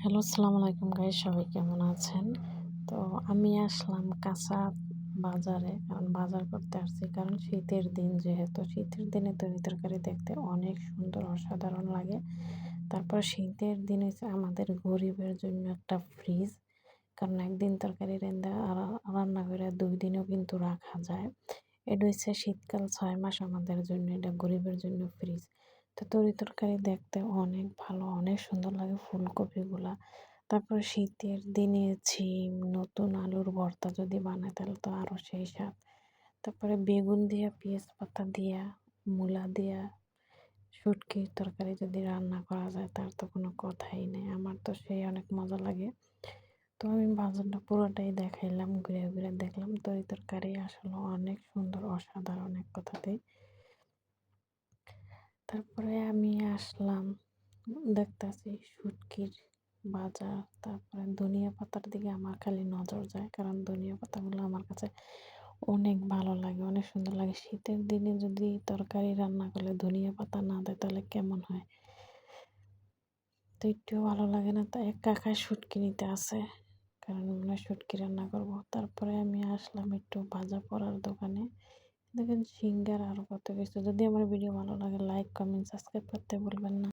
Hello আসসালামু আলাইকুম guys সবাই কেমন আছেন? তো আমি আসলাম কাঁচা বাজারে কারণ বাজার করতে আসছি কারণ শীতের দিন যেহেতু, শীতের দিনে তরি তরকারি দেখতে অনেক সুন্দর, অসাধারণ লাগে। তারপর শীতের দিনে আমাদের গরিবের জন্য একটা ফ্রিজ কারণ একদিন তরকারি রেন্দা রান্না করে দুই দিনও কিন্তু রাখা যায়। এটা হচ্ছে শীতকাল ছয় মাস আমাদের জন্য, এটা গরিবের জন্য ফ্রিজ তো তরি তরকারি দেখতে অনেক ভালো, অনেক সুন্দর লাগে ফুলকপিগুলা। তারপর শীতের দিনে ছিম নতুন আলুর ভর্তা যদি বানায় তাহলে তো আরও সেই স্বাদ। তারপরে বেগুন দিয়া, পেঁয়াজ পাতা দিয়া, মূলা দিয়া শুটকির তরকারি যদি রান্না করা যায় তার তো কোনো কথাই নেই। আমার তো সেই অনেক মজা লাগে। তো আমি বাজারটা পুরোটাই দেখাইলাম, ঘুরে ঘুরে দেখলাম। তরি তরকারি আসলে অনেক সুন্দর, অসাধারণ এক কথাতেই। তারপরে আমি আসলাম, দেখতেছি শুটকির বাজার, তারপরে ধনিয়া পাতার দিকে আমার খালি নজর যায়, কারণ ধনিয়া পাতাগুলো আমার কাছে অনেক ভালো লাগে, অনেক সুন্দর লাগে। শীতের দিনে যদি তরকারি রান্না করলে ধনিয়া পাতা না দেয়, তাহলে কেমন হয়? তো একটু ভালো লাগে না তাই কাকায় শুটকি নিতে আসে কারণ মনে শুটকি রান্না করব। তারপরে আমি আসলাম একটু ভাজা পড়ার দোকানে দেখেন সিঙ্গার আরও কত কিছু। যদি আমার ভিডিও ভালো লাগে লাইক কমেন্ট সাবস্ক্রাইব করতে ভুলবেন না।